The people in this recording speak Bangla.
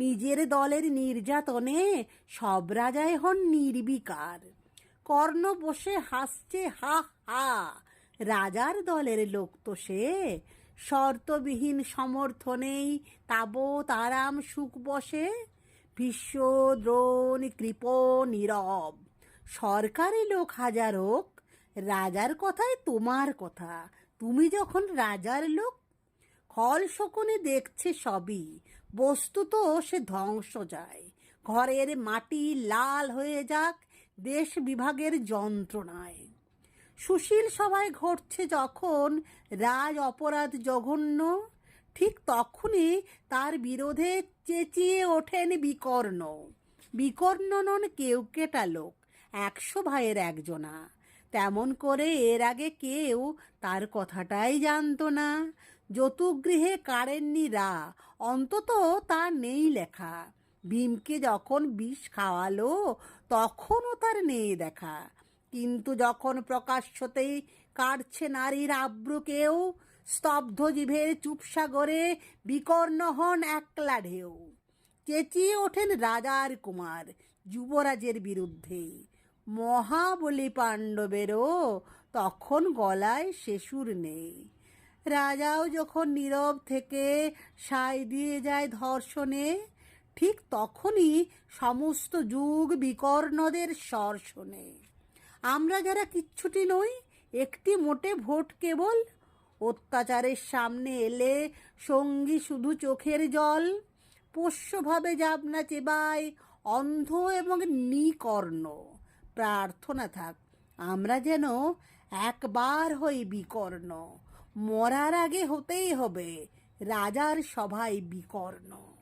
নিজের দলের নির্যাতনে সব রাজায় হন নির্বিকার। কর্ণ বসে হাসছে, হা হা, রাজার দলের লোক তো সে। শর্তবিহীন সমর্থনেই তাবৎ তারাম, সুখ বসে। ভীষ্ম দ্রোণ, কৃপ, নীরব। সরকারি লোক হাজার হোক, রাজার কথায় তোমার কথা। তুমি যখন রাজার লোক খল শকুনি দেখছে সবই। বস্তুত সে ধ্বংস যায়। ঘরের মাটি লাল হয়ে যাক, দেশ বিভাগের যন্ত্রণায়। সুশীল সভায় ঘটছে যখন রাজ অপরাধ জঘন্য, ঠিক তখনই তার বিরোধে চেঁচিয়ে ওঠেন বিকর্ণ। বিকর্ণ নন কেউ কেটা লোক, একশো ভাইয়ের একজনা। তেমন করে এর আগে কেউ তার কথাটাই জানতো না। যতুগৃহে কাড়েননি রা, অন্তত তা নেই লেখা। ভীমকে যখন বিষ খাওয়ালো, তখনও তার নেই দেখা। কিন্তু যখন প্রকাশ্যতেই কাটছে নারীর আব্রু কেউ, স্তব্ধ জিভের চুপসাগরে বিকর্ণ হন একলা ঢেউ। চেঁচিয়ে ওঠেন রাজার কুমার যুবরাজের বিরুদ্ধে। মহাবলী পাণ্ডবেরও তখন গলায় শেষুর নেই। রাজাও যখন নীরব থেকে সায় দিয়ে যায় ধর্ষণে, ঠিক তখনই সমস্ত যুগ বিকর্ণদের স্বর শোনে আমরা যারা কিচ্ছুটি নই, একটি মোটে ভোট কেবল। অত্যাচারের সামনে এলে সঙ্গী শুধু চোখের জল। পোষ্যভাবে যাবনা চেবায় অন্ধ এবং নিকর্ণ। প্রার্থনা থাক, আমরা যেন একবার হই বিকর্ণ। মরার আগে হতেই হবে। রাজার সভায় বিকর্ণ।